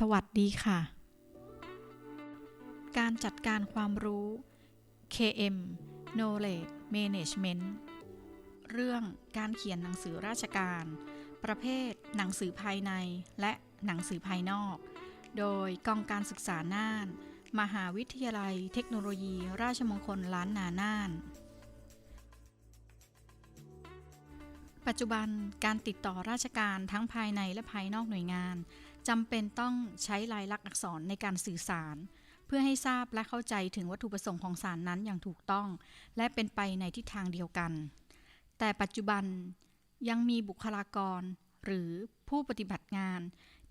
สวัสดีค่ะ การจัดการความรู้ KM Knowledge Management เรื่องการเขียนหนังสือราชการ ประเภทหนังสือภายในและหนังสือภายนอก โดยกองการศึกษาน่าน มหาวิทยาลัยเทคโนโลยี ราชมงคลล้านนาน่าน ปัจจุบันการติดต่อราชการทั้งภายในและภายนอกหน่วยงาน จำเป็นต้องใช้ลายลักษณ์อักษรในการสื่อสาร เพื่อให้ทราบและเข้าใจถึงวัตถุประสงค์ของสารนั้นอย่างถูกต้อง และเป็นไปในทิศทางเดียวกัน แต่ปัจจุบันยังมีบุคลากร หรือผู้ปฏิบัติงาน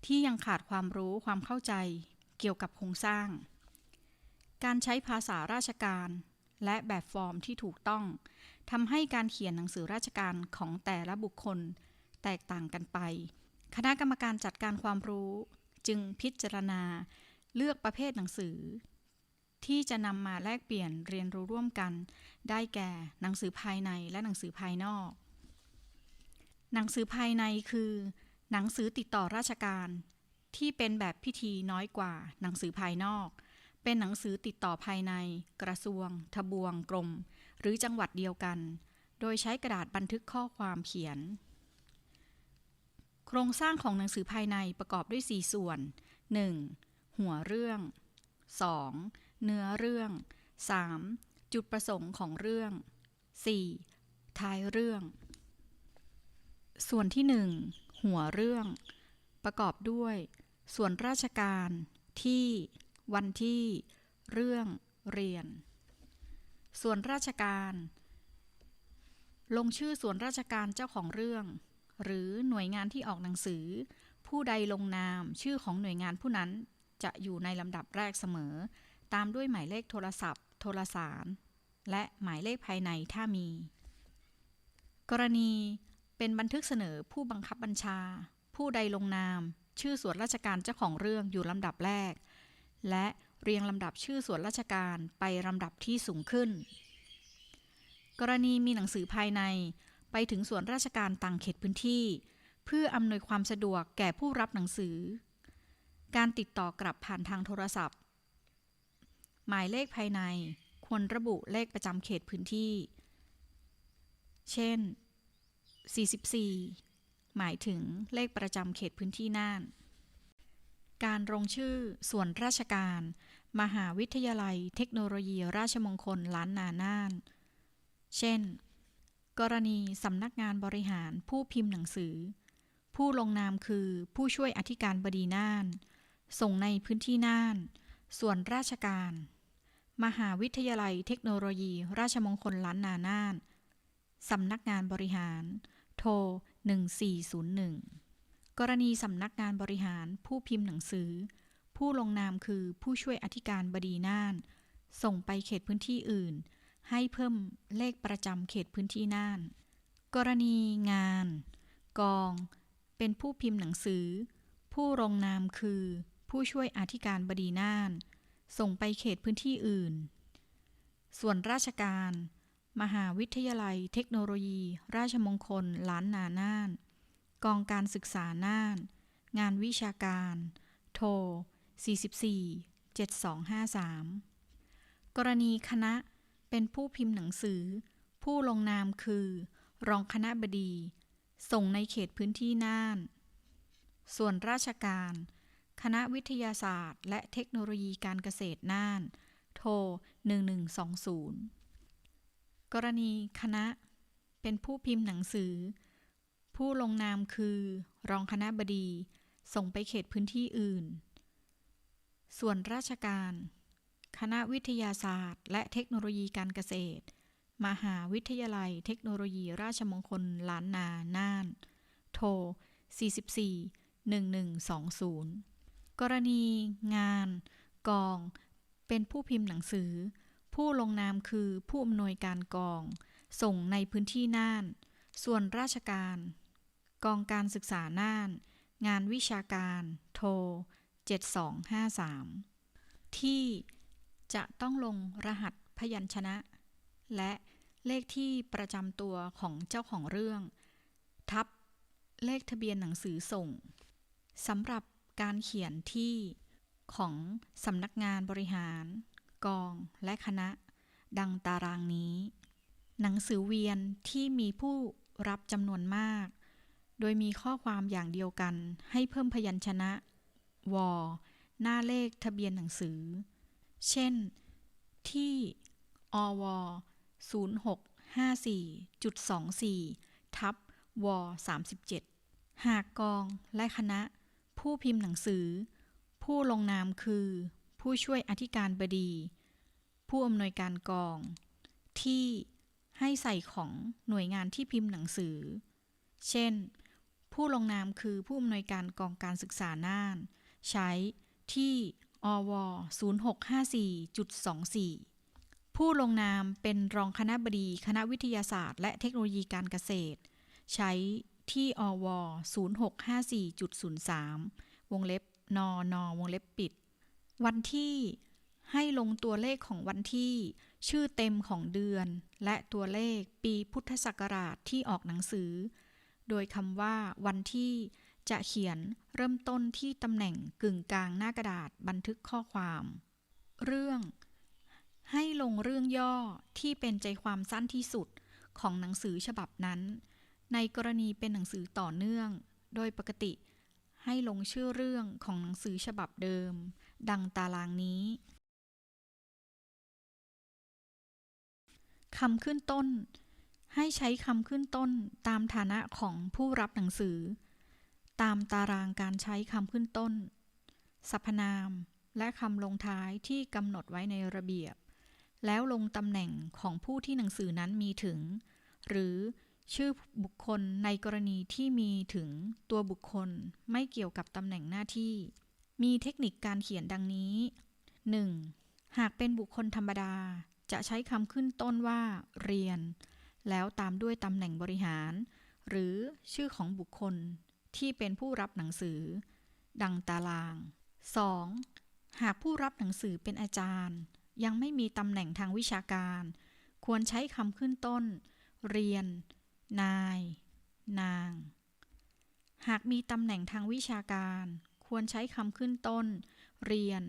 ที่ยังขาดความรู้ความเข้าใจ เกี่ยวกับโครงสร้าง การใช้ภาษาราชการและแบบฟอร์มที่ถูกต้องทำให้การเขียนหนังสือราชการของแต่ละบุคคล แตกต่างกันไป คณะกรรมการจัดการความรู้จึงพิจารณาเลือกประเภทหนังสือ ที่จะนำมาแลกเปลี่ยนเรียนรู้ร่วมกัน ได้แก่หนังสือภายในและหนังสือภายนอก หนังสือภายในคือ หนังสือติดต่อราชการ ที่เป็นแบบพิธีน้อยกว่า หนังสือภายนอก เป็นหนังสือติดต่อภายใน กระทรวง ทบวง กรม หรือจังหวัดเดียวกัน โดยใช้กระดาษบันทึกข้อความเขียน โครงสร้างของหนังสือภายในประกอบด้วย 4 ส่วน 1. หัวเรื่อง 2. เนื้อเรื่อง 3. จุดประสงค์ของเรื่อง 4. ท้ายเรื่อง ส่วนที่ 1 หัวเรื่อง ประกอบด้วย ส่วนราชการ ที่ วันที่ เรื่อง เรียน ส่วนราชการ ลงชื่อส่วนราชการเจ้าของเรื่อง หรือหน่วยงานที่ออกหนังสือ ผู้ใดลงนามชื่อของหน่วยงานผู้นั้นจะอยู่ในลำดับแรกเสมอ ตามด้วยหมายเลขโทรศัพท์ โทรสาร และหมายเลขภายในถ้ามี กรณีเป็นบันทึกเสนอผู้บังคับบัญชา ผู้ใดลงนาม ชื่อส่วนราชการเจ้าของเรื่องอยู่ลำดับแรก และเรียงลำดับชื่อส่วนราชการไปลำดับที่สูงขึ้น กรณีมีหนังสือภายใน ไปถึงส่วนราชการต่างเขตพื้นที่ เพื่ออำนวยความสะดวกแก่ผู้รับหนังสือ การติดต่อกลับผ่านทางโทรศัพท์ หมายเลขภายใน ควรระบุเลขประจำเขตพื้นที่ เช่น 44 หมายถึงเลขประจำเขตพื้นที่น่าน การลงชื่อส่วนราชการ มหาวิทยาลัยเทคโนโลยีราชมงคลล้านนาน่าน เช่น กรณีสำนักงานบริหารผู้พิมพ์หนังสือ ผู้ลงนามคือผู้ช่วยอธิการบดีน่าน ส่งในพื้นที่น่าน ส่วนราชการ มหาวิทยาลัยเทคโนโลยี ราชมงคลล้านนาน่าน สำนักงานบริหาร โทร 1401 กรณีสำนักงานบริหารผู้พิมพ์หนังสือ ผู้ลงนามคือผู้ช่วยอธิการบดีน่าน ส่งไปเขตพื้นที่อื่น ให้เพิ่มเลขประจำเขตพื้นที่น่าน กรณีงาน กอง เป็นผู้พิมพ์หนังสือ ผู้ลงนามคือ ผู้ช่วยอธิการบดีน่าน ส่งไปเขตพื้นที่อื่น ส่วนราชการ มหาวิทยาลัย เทคโนโลยี ราชมงคล ล้านนาน่าน กองการศึกษาน่าน งานวิชาการ โทร 44 7253 กรณีคณะ เป็นผู้พิมพ์หนังสือ ผู้ลงนามคือ รองคณะบดี ส่งในเขตพื้นที่น่าน ส่วนราชการ คณะวิทยาศาสตร์ และเทคโนโลยีการเกษตรน่าน โทร 1120 กรณีคณะ เป็นผู้พิมพ์หนังสือ ผู้ลงนามคือ รองคณะบดี ส่งไปเขตพื้นที่อื่น ส่วนราชการ คณะวิทยาศาสตร์ และเทคโนโลยีการเกษตร มหาวิทยาลัยเทคโนโลยีราชมงคลล้านนา น่าน โทร 44 1120 กรณี งาน กอง เป็นผู้พิมพ์หนังสือ ผู้ลงนามคือผู้อำนวยการกอง ส่งในพื้นที่น่าน ส่วนราชการ กองการศึกษาน่าน งานวิชาการ โทร 7253 ที่ จะต้องลงรหัสพยัญชนะ และเลขที่ประจำตัวของเจ้าของเรื่อง ทับเลขทะเบียนหนังสือส่งสำหรับการเขียนที่ของสำนักงานบริหาร กองและคณะ ดังตารางนี้ หนังสือเวียนที่มีผู้รับจำนวนมาก โดยมีข้อความอย่างเดียวกันให้เพิ่มพยัญชนะ ว หน้าเลขทะเบียนหนังสือ เช่น ที่ อว 0654.24 ทับว 37 หากกองและคณะ ผู้พิมพ์หนังสือ ผู้ลงนามคือ ผู้ช่วยอธิการบดี ผู้อำนวยการกอง ที่ให้ใส่ของหน่วยงานที่พิมพ์หนังสือ เช่น ผู้ลงนามคือผู้อำนวยการกองการศึกษาน่าน ใช้ที่ อว0654.24 ผู้ลงนามเป็นรองคณะบดีคณะวิทยาศาสตร์ และเทคโนโลยีการเกษตร ใช้ที่อว0654.03 วงเล็บนนวงเล็บปิด วันที่ให้ลงตัวเลขของวันที่ ชื่อเต็มของเดือน และตัวเลขปีพุทธศักราชที่ออกหนังสือ โดยคำว่าวันที่ จะเขียนเริ่มต้นที่ตำแหน่งกึ่งกลางหน้ากระดาษบันทึกข้อความ เรื่อง ให้ลงเรื่องย่อที่เป็นใจความสั้นที่สุดของหนังสือฉบับนั้น ในกรณีเป็นหนังสือต่อเนื่อง โดยปกติ ให้ลงชื่อเรื่องของหนังสือฉบับเดิม ดังตารางนี้คำขึ้นต้น ให้ใช้คำขึ้นต้นตามฐานะของผู้รับหนังสือ ตามตารางการใช้คำขึ้นต้น สรรพนาม และคำลงท้ายที่กำหนดไว้ในระเบียบ แล้วลงตำแหน่งของผู้ที่หนังสือนั้นมีถึง หรือชื่อบุคคลในกรณีที่มีถึงตัวบุคคลไม่เกี่ยวกับตำแหน่งหน้าที่ มีเทคนิคการเขียนดังนี้ 1. หากเป็นบุคคลธรรมดา จะใช้คำขึ้นต้นว่า เรียน แล้วตามด้วยตำแหน่งบริหาร หรือชื่อของบุคคล ที่เป็นผู้รับหนังสือ ดังตาราง 2. หากผู้รับหนังสือเป็นอาจารย์ ยังไม่มีตำแหน่งทางวิชาการ ควรใช้คำขึ้นต้น เรียน นาย นาง หากมีตำแหน่งทางวิชาการ ควรใช้คำขึ้นต้น เรียน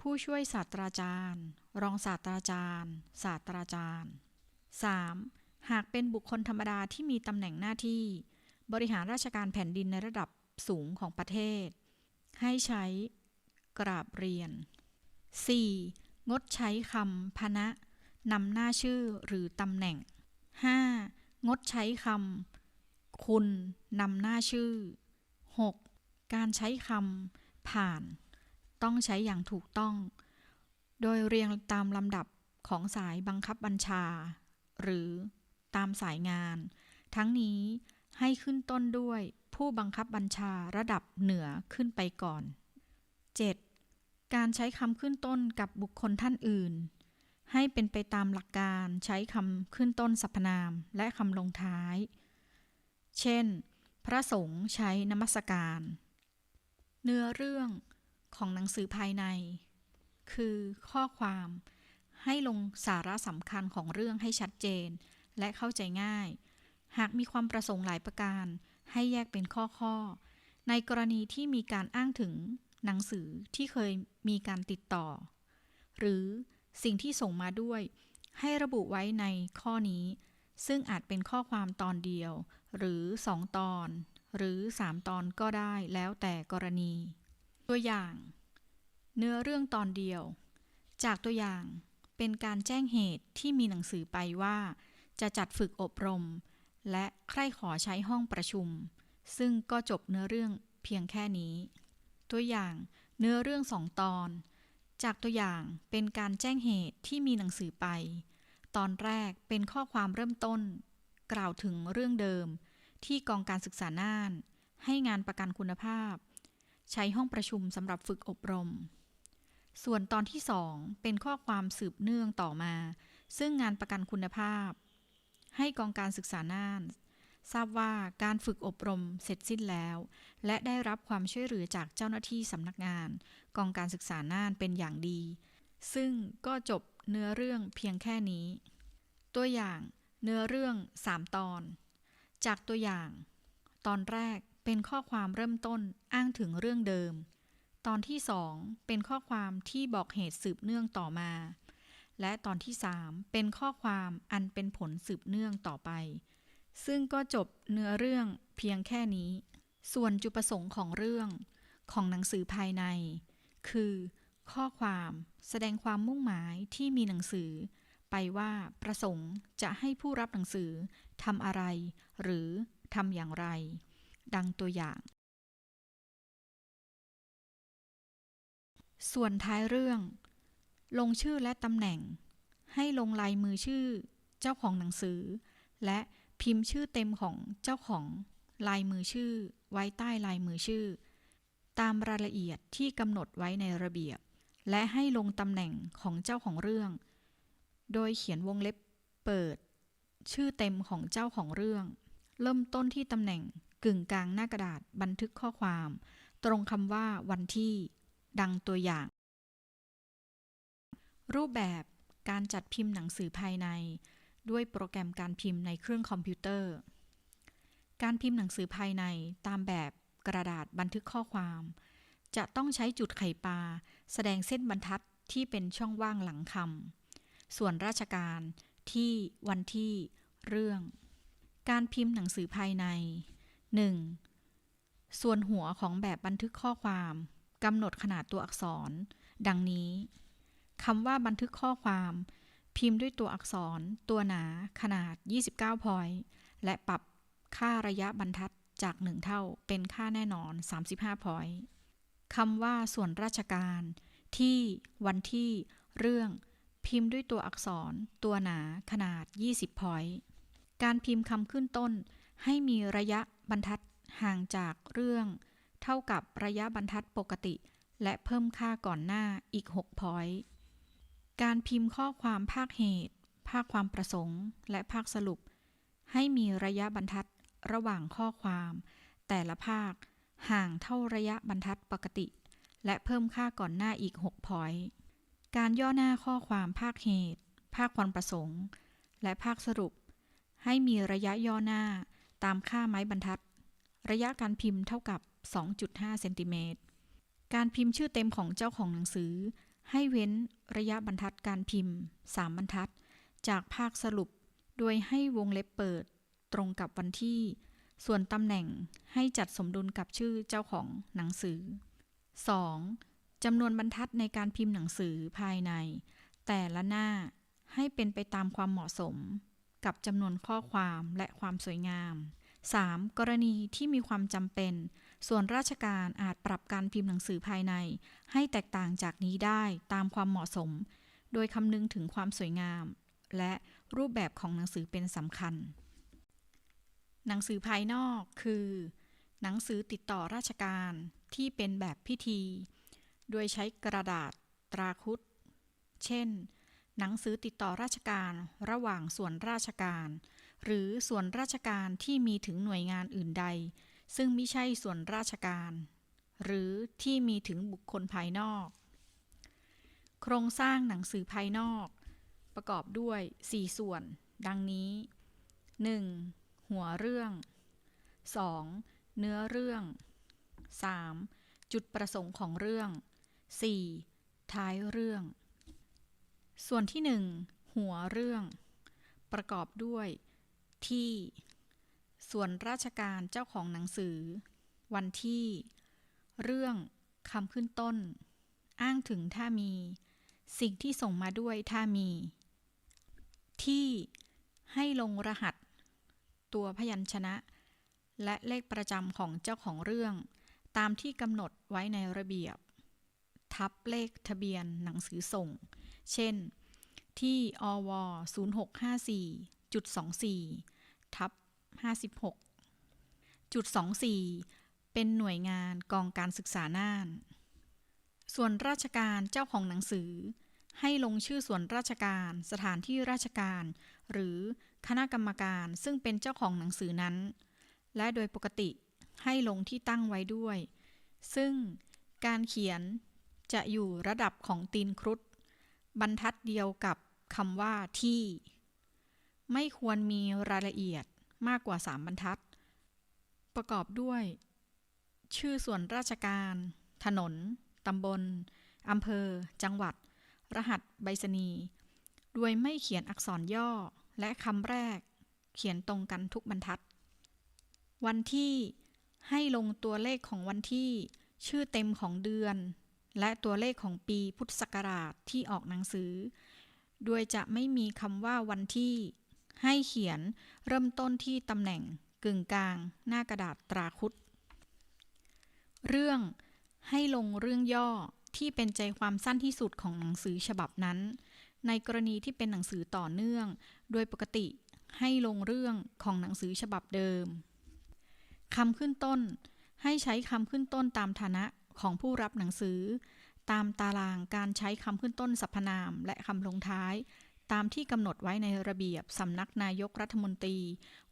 ผู้ช่วยศาสตราจารย์ รองศาสตราจารย์ ศาสตราจารย์ 3. หากเป็นบุคคลธรรมดาที่มีตำแหน่งหน้าที่ บริหารราชการแผ่นดินในระดับสูงของประเทศ ให้ใช้กราบเรียน 4. งดใช้คำพนะนำหน้าชื่อหรือตำแหน่ง 5. งดใช้คำคุณนำหน้าชื่อ 6. การใช้คำผ่าน ต้องใช้อย่างถูกต้อง โดยเรียงตามลำดับของสายบังคับบัญชา หรือตามสายงาน ทั้งนี้ ให้ขึ้นต้นด้วยผู้บังคับบัญชาระดับเหนือขึ้นไปก่อน 7. การใช้คำขึ้นต้นกับบุคคลท่านอื่น ให้เป็นไปตามหลักการใช้คำขึ้นต้นสรรพนามและคำลงท้าย เช่น พระสงฆ์ใช้นมัสการ เนื้อเรื่องของหนังสือภายใน คือข้อความให้ลงสาระสำคัญของเรื่องให้ชัดเจน และเข้าใจง่าย หากมีความประสงค์หลายประการ ให้แยกเป็นข้อๆ ในกรณีที่มีการอ้างถึงหนังสือที่เคยมีการติดต่อ หรือสิ่งที่ส่งมาด้วย ให้ระบุไว้ในข้อนี้ ซึ่งอาจเป็นข้อความตอนเดียว หรือ2ตอน หรือ3ตอนก็ได้แล้วแต่กรณี ตัวอย่าง เนื้อเรื่องตอนเดียว จากตัวอย่างเป็นการแจ้งเหตุที่มีหนังสือไปว่า จะจัดฝึกอบรม และใครขอใช้ห้องประชุม ซึ่งก็จบเนื้อเรื่องเพียงแค่นี้ ตัวอย่างเนื้อเรื่องสองตอน จากตัวอย่างเป็นการแจ้งเหตุที่มีหนังสือไป ตอนแรกเป็นข้อความเริ่มต้น กล่าวถึงเรื่องเดิม ที่กองการศึกษาน่าน ให้งานประกันคุณภาพ ใช้ห้องประชุมสำหรับฝึกอบรม ส่วนตอนที่สองเป็นข้อความสืบเนื่องต่อมา ซึ่งงานประกันคุณภาพ ให้กองการศึกษาน่านทราบว่าการฝึกอบรมเสร็จสิ้นแล้ว และได้รับความช่วยเหลือจากเจ้าหน้าที่สำนักงาน กองการศึกษาน่านเป็นอย่างดี ซึ่งก็จบเนื้อเรื่องเพียงแค่นี้ ตัวอย่างเนื้อเรื่อง 3 ตอน จากตัวอย่าง ตอนแรกเป็นข้อความเริ่มต้นอ้างถึงเรื่องเดิม ตอนที่ 2 เป็นข้อความที่บอกเหตุสืบเนื่องต่อมา และตอนที่ 3 เป็นข้อความอันเป็นผลสืบเนื่องต่อไป ซึ่งก็จบเนื้อเรื่องเพียงแค่นี้ ส่วนจุดประสงค์ของเรื่องของหนังสือภายใน คือ ข้อความแสดงความมุ่งหมายที่มีหนังสือ ไปว่าประสงค์จะให้ผู้รับหนังสือทำอะไร หรือทำอย่างไร ดังตัวอย่าง ส่วนท้ายเรื่อง ลงชื่อและตำแหน่ง ให้ลงลายมือชื่อเจ้าของหนังสือ และพิมพ์ชื่อเต็มของเจ้าของลายมือชื่อ ไว้ใต้ลายมือชื่อ ตามรายละเอียดที่กำหนดไว้ในระเบียบ และให้ลงตำแหน่งของเจ้าของเรื่อง โดยเขียนวงเล็บเปิด ชื่อเต็มของเจ้าของเรื่อง เริ่มต้นที่ตำแหน่งกึ่งกลางหน้ากระดาษบันทึกข้อความ ตรงคำว่าวันที่ ดังตัวอย่าง รูปแบบการจัดพิมพ์หนังสือภายใน ด้วยโปรแกรมการพิมพ์ในเครื่องคอมพิวเตอร์ การพิมพ์หนังสือภายในตามแบบกระดาษบันทึกข้อความ จะต้องใช้จุดไข่ปลาแสดงเส้นบรรทัดที่เป็นช่องว่างหลังคำส่วนราชการที่วันที่เรื่อง การพิมพ์หนังสือภายใน 1. ส่วนหัวของแบบบันทึกข้อความกำหนดขนาดตัวอักษร ดังนี้ คำว่าบันทึกข้อความ พิมพ์ด้วยตัวอักษร ตัวหนา ขนาด 29 พอยต์และปรับค่าระยะบรรทัดจาก 1 เท่าเป็นค่าแน่นอน 35 พอยต์คำว่าส่วนราชการ ที่ วันที่ เรื่อง พิมพ์ด้วยตัวอักษร ตัวหนา ขนาด 20 พอยต์การพิมพ์คำขึ้นต้น ให้มีระยะบรรทัดห่างจากเรื่อง เท่ากับระยะบรรทัดปกติ และเพิ่มค่าก่อนหน้าอีก 6 พอยต์ การพิมพ์ข้อความภาคเหตุ ภาคความประสงค์ และภาคสรุป ให้มีระยะบรรทัดระหว่างข้อความ แต่ละภาคห่างเท่าระยะบรรทัดปกติ และเพิ่มค่าก่อนหน้าอีก 6 พอยต์ การย่อหน้าข้อความภาคเหตุ ภาคความประสงค์ และภาคสรุป ให้มีระยะย่อหน้าตามค่าไม้บรรทัด ระยะการพิมพ์เท่ากับ 2.5 เซนติเมตร การพิมพ์ชื่อเต็มของเจ้าของหนังสือ ให้เว้นระยะบรรทัดการพิมพ์ 3 บรรทัด จากภาคสรุป โดยให้วงเล็บเปิด ตรงกับวันที่ ส่วนตำแหน่งให้จัดสมดุลกับชื่อเจ้าของหนังสือ 2. จำนวนบรรทัดในการพิมพ์หนังสือภายใน แต่ละหน้าให้เป็นไปตามความเหมาะสม กับจำนวนข้อความและความสวยงาม 3. กรณีที่มีความจำเป็น ส่วนราชการอาจปรับการพิมพ์หนังสือภายใน ให้แตกต่างจากนี้ได้ตามความเหมาะสม โดยคำนึงถึงความสวยงาม และรูปแบบของหนังสือเป็นสำคัญ หนังสือภายนอกคือ หนังสือติดต่อราชการที่เป็นแบบพิธี โดยใช้กระดาษตราคุด เช่น หนังสือติดต่อราชการระหว่างส่วนราชการ หรือส่วนราชการที่มีถึงหน่วยงานอื่นใด ซึ่งไม่ใช่ส่วนราชการ หรือที่มีถึงบุคคลภายนอก โครงสร้างหนังสือภายนอก ประกอบด้วย 4 ส่วน ดังนี้ 1. หัวเรื่อง 2. เนื้อเรื่อง 3. จุดประสงค์ของเรื่อง 4. ท้ายเรื่อง ส่วนที่ 1 หัวเรื่อง ประกอบด้วยที่ ส่วนราชการเจ้าของหนังสือ วันที่ เรื่องคำขึ้นต้น อ้างถึงถ้ามี สิ่งที่ส่งมาด้วยถ้ามี ที่ให้ลงรหัส ตัวพยัญชนะ และเลขประจำของเจ้าของเรื่อง ตามที่กำหนดไว้ในระเบียบ ทับเลขทะเบียนหนังสือส่ง เช่น ที่อว0654จุด24 ทับ 56 จุด 24 เป็นหน่วยงานกองการศึกษาน่าน ส่วนราชการเจ้าของหนังสือ ให้ลงชื่อส่วนราชการ สถานที่ราชการ หรือคณะกรรมการซึ่งเป็นเจ้าของหนังสือนั้น และโดยปกติให้ลงที่ตั้งไว้ด้วย ซึ่งการเขียนจะอยู่ระดับของตีนครุฑบรรทัดเดียวกับคำว่าที่ ไม่ควรมีรายละเอียด มากกว่า 3 บรรทัด ประกอบด้วย ชื่อส่วนราชการ ถนน ตำบล อำเภอ จังหวัด รหัสไปรษณีย์โดยไม่เขียนอักษรย่อและคำแรก เขียนตรงกันทุกบรรทัด วันที่ให้ลงตัวเลขของวันที่ ชื่อเต็มของเดือน และตัวเลขของปีพุทธศักราชที่ออกหนังสือ โดยจะไม่มีคำว่าวันที่ ให้เขียนเริ่มต้นที่ตำแหน่งกึ่งกลาง หน้ากระดาษตราคุด เรื่องให้ลงเรื่องย่อที่เป็นใจความสั้นที่สุดของหนังสือฉบับนั้น ในกรณีที่เป็นหนังสือต่อเนื่อง โดยปกติให้ลงเรื่องของหนังสือฉบับเดิมคำขึ้นต้น ให้ใช้คำขึ้นต้นตามฐานะของผู้รับหนังสือ ตามตารางการใช้คำขึ้นต้นสรรพนามและคำลงท้าย ตามที่กำหนดไว้ในระเบียบสำนักนายกรัฐมนตรี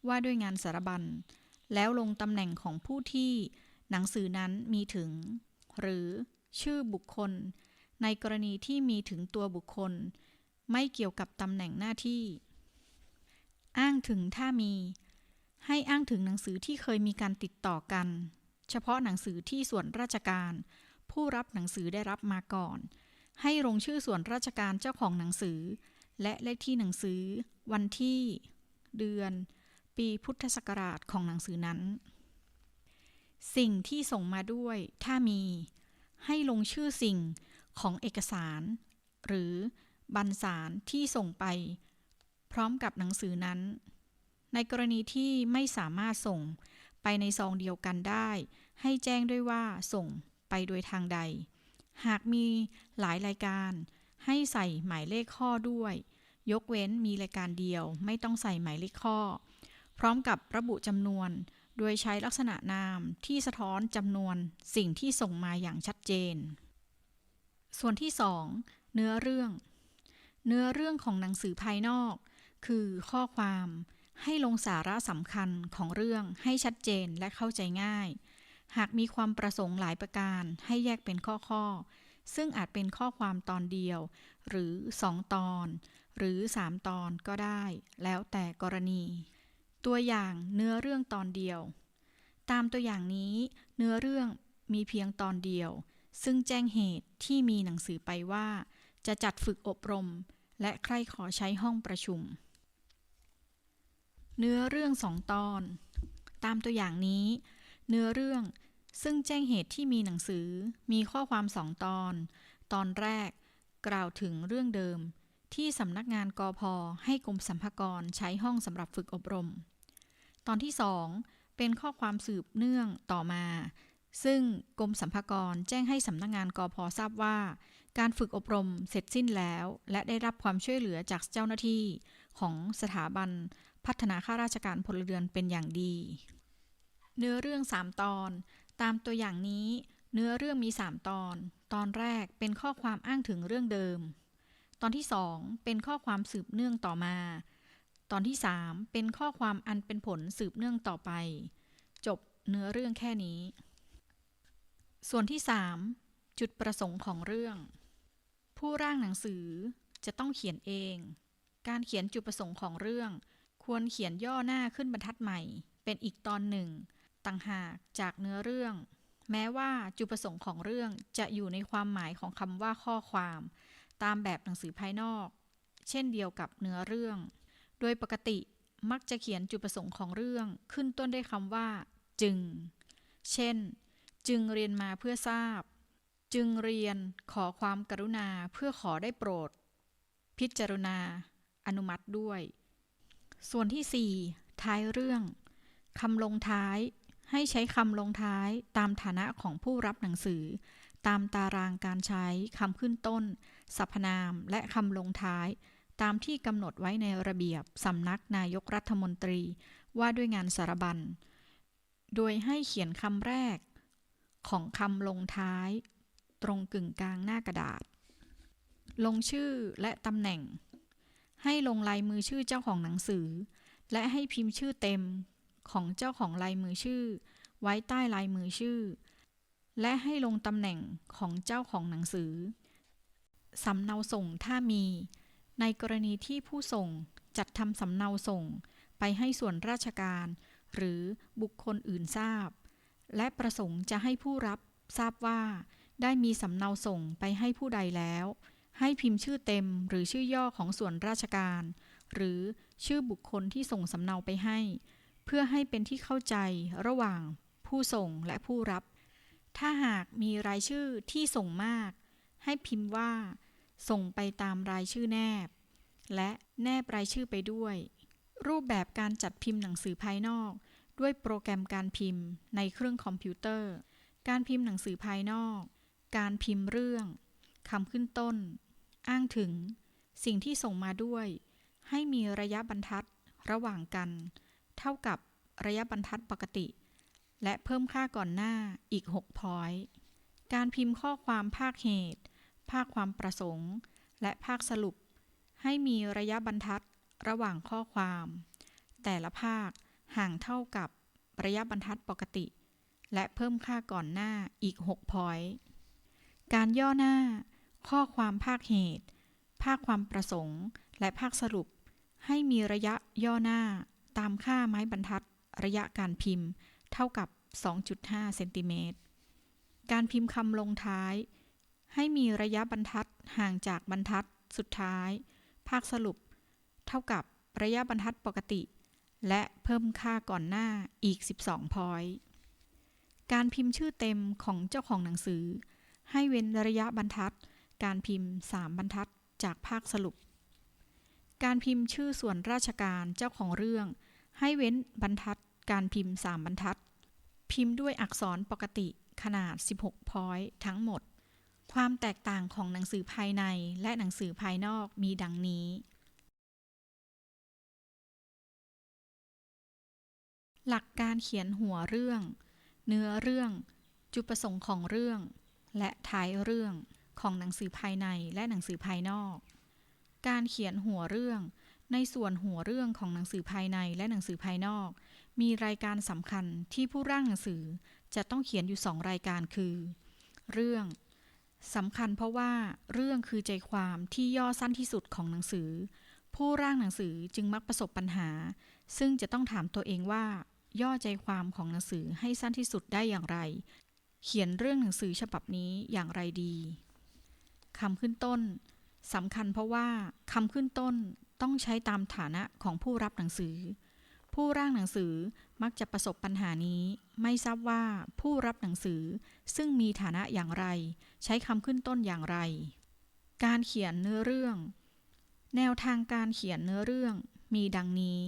ว่าด้วยงานสารบัญ แล้วลงตำแหน่งของผู้ที่หนังสือนั้นมีถึง หรือชื่อบุคคล ในกรณีที่มีถึงตัวบุคคล ไม่เกี่ยวกับตำแหน่งหน้าที่ อ้างถึงถ้ามี ให้อ้างถึงหนังสือที่เคยมีการติดต่อกัน เฉพาะหนังสือที่ส่วนราชการ ผู้รับหนังสือได้รับมาก่อน ให้ลงชื่อส่วนราชการเจ้าของหนังสือ และเลขที่หนังสือ วันที่ เดือน ปีพุทธศักราชของหนังสือนั้น สิ่งที่ส่งมาด้วย ถ้ามี ให้ลงชื่อสิ่งของเอกสาร หรือบรรสารที่ส่งไป พร้อมกับหนังสือนั้น ในกรณีที่ไม่สามารถส่งไปในซองเดียวกันได้ ให้แจ้งด้วยว่าส่งไปโดยทางใด หากมีหลายรายการ ให้ใส่หมายเลขข้อด้วย ยกเว้นมีรายการเดียว ไม่ต้องใส่หมายเลขข้อ พร้อมกับระบุจำนวน โดยใช้ลักษณะนามที่สะท้อนจำนวนสิ่งที่ส่งมาอย่างชัดเจน ส่วนที่ 2 เนื้อเรื่อง เนื้อเรื่องของหนังสือภายนอก คือข้อความให้ลงสาระสำคัญของเรื่องให้ชัดเจนและเข้าใจง่าย หากมีความประสงค์หลายประการให้แยกเป็นข้อๆ ซึ่งอาจเป็นข้อความตอนเดียว หรือ 2 ตอน หรือ 3 ตอนก็ได้ แล้วแต่กรณี ตัวอย่างเนื้อเรื่องตอนเดียว ตามตัวอย่างนี้ เนื้อเรื่องมีเพียงตอนเดียว ซึ่งแจ้งเหตุที่มีหนังสือไปว่า จะจัดฝึกอบรม และใครขอใช้ห้องประชุม เนื้อเรื่องสองตอน ตามตัวอย่างนี้ เนื้อเรื่อง ซึ่งแจ้งเหตุที่มีหนังสือมีข้อความสองตอน ตอนแรกกล่าวถึงเรื่องเดิม ที่สำนักงานกอพอให้กรมสัมภากรใช้ห้องสำหรับฝึกอบรม ตอนที่สองเป็นข้อความสืบเนื่องต่อมา ซึ่งกรมสัมภากรแจ้งให้สำนักงานกอพอทราบว่า การฝึกอบรมเสร็จสิ้นแล้ว และได้รับความช่วยเหลือจากเจ้าหน้าที่ของสถาบันพัฒนาข้าราชการพลเรือนเป็นอย่างดี เนื้อเรื่อง 3 ตอน ตามตัวอย่างนี้ เนื้อเรื่องมี 3 ตอน ตอนแรกเป็นข้อความอ้างถึงเรื่องเดิม ตอนที่ 2 เป็นข้อความสืบเนื่องต่อมา ตอนที่ 3 เป็นข้อความอันเป็นผลสืบเนื่องต่อไป จบเนื้อเรื่องแค่นี้ ส่วนที่ 3 จุดประสงค์ของเรื่อง ผู้ร่างหนังสือจะต้องเขียนเอง การเขียนจุดประสงค์ของเรื่อง ควรเขียนย่อหน้าขึ้นบรรทัดใหม่ เป็นอีกตอนหนึ่ง ต่างหากจากเนื้อเรื่อง แม้ว่าจุดประสงค์ของเรื่องจะอยู่ในความหมายของคำว่าข้อความ ตามแบบหนังสือภายนอก เช่นเดียวกับเนื้อเรื่อง โดยปกติมักจะเขียนจุดประสงค์ของเรื่องขึ้นต้นด้วยคำว่า จึง เช่น จึงเรียนมาเพื่อทราบ จึงเรียนขอความกรุณาเพื่อขอได้โปรด พิจารณา อนุมัติด้วย ส่วนที่ 4 ท้ายเรื่องคำลงท้าย ให้ใช้คำลงท้ายตามฐานะของผู้รับหนังสือ ตามตารางการใช้คำขึ้นต้น สรรพนามและคำลงท้าย ตามที่กำหนดไว้ในระเบียบสำนักนายกรัฐมนตรีว่าด้วยงานสารบัญ โดยให้เขียนคำแรก ของคำลงท้าย ตรงกึ่งกลางหน้ากระดาษ ลงชื่อและตำแหน่ง ให้ลงลายมือชื่อเจ้าของหนังสือ และให้พิมพ์ชื่อเต็ม ของเจ้าของลายมือชื่อ ไว้ใต้ลายมือชื่อ และให้ลงตำแหน่งของเจ้าของหนังสือ สำเนาส่งถ้ามี ในกรณีที่ผู้ส่งจัดทำสำเนาส่งไปให้ส่วนราชการ หรือบุคคลอื่นทราบ และประสงค์จะให้ผู้รับทราบว่า ได้มีสำเนาส่งไปให้ผู้ใดแล้ว ให้พิมพ์ชื่อเต็มหรือชื่อย่อของส่วนราชการ หรือชื่อบุคคลที่ส่งสำเนาไปให้ พื่อให้เป็นที่เข้าใจระหว่างผู้ส่งและผู้รับ ถ้าหากมีรายชื่อที่ส่งมาก ให้พิมพ์ว่า ส่งไปตามรายชื่อแนบ และแนบรายชื่อไปด้วย รูปแบบการจัดพิมพ์หนังสือภายนอก ด้วยโปรแกรมการพิมพ์ในเครื่องคอมพิวเตอร์ การพิมพ์หนังสือภายนอก การพิมพ์เรื่องคำขึ้นต้น อ้างถึง สิ่งที่ส่งมาด้วย ให้มีระยะบรรทัดระหว่างกัน เท่ากับระยะบรรทัดปกติ และเพิ่มค่าก่อนหน้าอีก6พอยต์การพิมพ์ข้อความภาคเหตุ ภาคความประสงค์ และภาคสรุป ให้มีระยะบรรทัดระหว่างข้อความ แต่ละภาคห่างเท่ากับระยะบรรทัดปกติ และเพิ่มค่าก่อนหน้าอีก6พอยต์การย่อหน้า ข้อความภาคเหตุ ภาคความประสงค์ และภาคสรุป ให้มีระยะย่อหน้า ตามค่าไม้บรรทัดระยะการพิมพ์ เท่ากับ 2.5 เซนติเมตร การพิมพ์คำลงท้าย ให้มีระยะบรรทัดห่างจากบรรทัดสุดท้าย ภาคสรุป เท่ากับระยะบรรทัดปกติ และเพิ่มค่าก่อนหน้าอีก 12 พอยต์การพิมพ์ชื่อเต็มของเจ้าของหนังสือ ให้เว้นระยะบรรทัด การพิมพ์ 3 บรรทัดจากภาคสรุป การพิมพ์ชื่อส่วนราชการเจ้าของเรื่อง ให้เว้นบรรทัด การพิมพ์ 3 บรรทัด พิมพ์ด้วยอักษรปกติขนาด 16 พอยต์ทั้งหมด ความแตกต่างของหนังสือภายในและหนังสือภายนอกมีดังนี้ หลักการเขียนหัวเรื่อง เนื้อเรื่อง จุดประสงค์ของเรื่อง และท้ายเรื่องของหนังสือภายในและหนังสือภายนอก การเขียนหัวเรื่อง ในส่วนหัวเรื่องของหนังสือภายในและหนังสือภายนอก มีรายการสำคัญที่ผู้ร่างหนังสือจะต้องเขียนอยู่สองรายการคือ เรื่องสำคัญเพราะว่าเรื่องคือใจความที่ย่อสั้นที่สุดของหนังสือ ผู้ร่างหนังสือจึงมักประสบปัญหา ซึ่งจะต้องถามตัวเองว่า ย่อใจความของหนังสือให้สั้นที่สุดได้อย่างไร เขียนเรื่องหนังสือฉบับนี้อย่างไรดีคำขึ้นต้น สำคัญเพราะว่าคำขึ้นต้นต้องใช้ตามฐานะของผู้รับหนังสือ ผู้ร่างหนังสือมักจะประสบปัญหานี้ ไม่ทราบว่าผู้รับหนังสือซึ่งมีฐานะอย่างไร ใช้คำขึ้นต้นอย่างไร การเขียนเนื้อเรื่อง แนวทางการเขียนเนื้อเรื่องมีดังนี้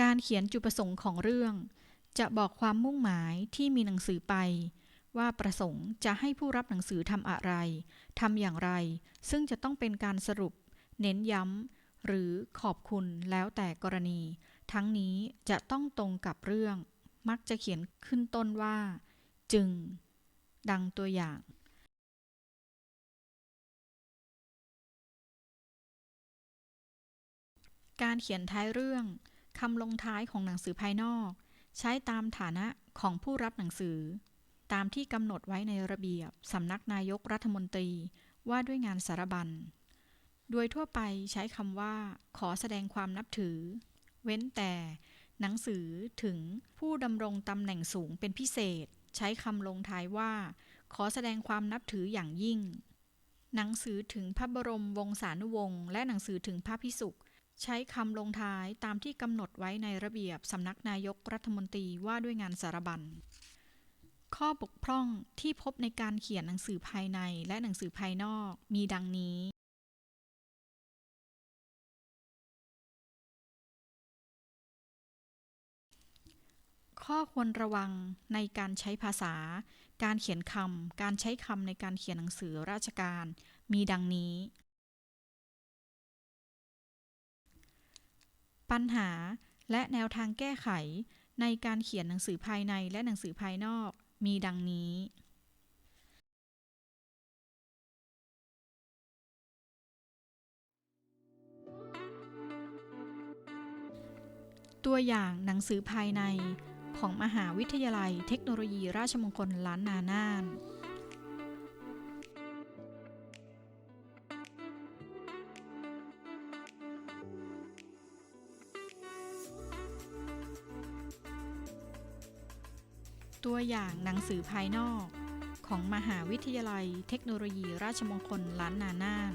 การเขียนจุดประสงค์ของเรื่อง จะบอกความมุ่งหมายที่มีหนังสือไป ว่าประสงค์จะให้ผู้รับหนังสือทำอะไรทำอย่างไร ซึ่งจะต้องเป็นการสรุป เน้นย้ำหรือขอบคุณแล้วแต่กรณี ทั้งนี้จะต้องตรงกับเรื่อง มักจะเขียนขึ้นต้นว่า จึง ดังตัวอย่างการเขียนท้ายเรื่อง คำลงท้ายของหนังสือภายนอก ใช้ตามฐานะของผู้รับหนังสือ ตามที่กำหนดไว้ในระเบียบสำนักนายกรัฐมนตรีว่าด้วยงานสารบัญ โดยทั่วไปใช้คำว่า ขอแสดงความนับถือ เว้นแต่ หนังสือถึงผู้ดำรงตำแหน่งสูงเป็นพิเศษ ใช้คำลงท้ายว่า ขอแสดงความนับถืออย่างยิ่ง หนังสือถึงพระบรมวงศานุวงศ์และหนังสือถึงพระพิสุข ใช้คำลงท้ายตามที่กำหนดไว้ในระเบียบสำนักนายกรัฐมนตรีว่าด้วยงานสารบัญ ข้อบกพร่องที่พบในการเขียนหนังสือภายในและหนังสือภายนอกมีดังนี้ ข้อควรระวังในการใช้ภาษา การเขียนคำ การใช้คำในการเขียนหนังสือราชการ มีดังนี้ ปัญหาและแนวทางแก้ไข ในการเขียนหนังสือภายในและหนังสือภายนอกมีดังนี้ ตัวอย่างหนังสือภายในของมหาวิทยาลัยเทคโนโลยีราชมงคลล้านนาน่าน ตัวอย่างหนังสือภายนอก ของมหาวิทยาลัยเทคโนโลยีราชมงคลล้านนาน่าน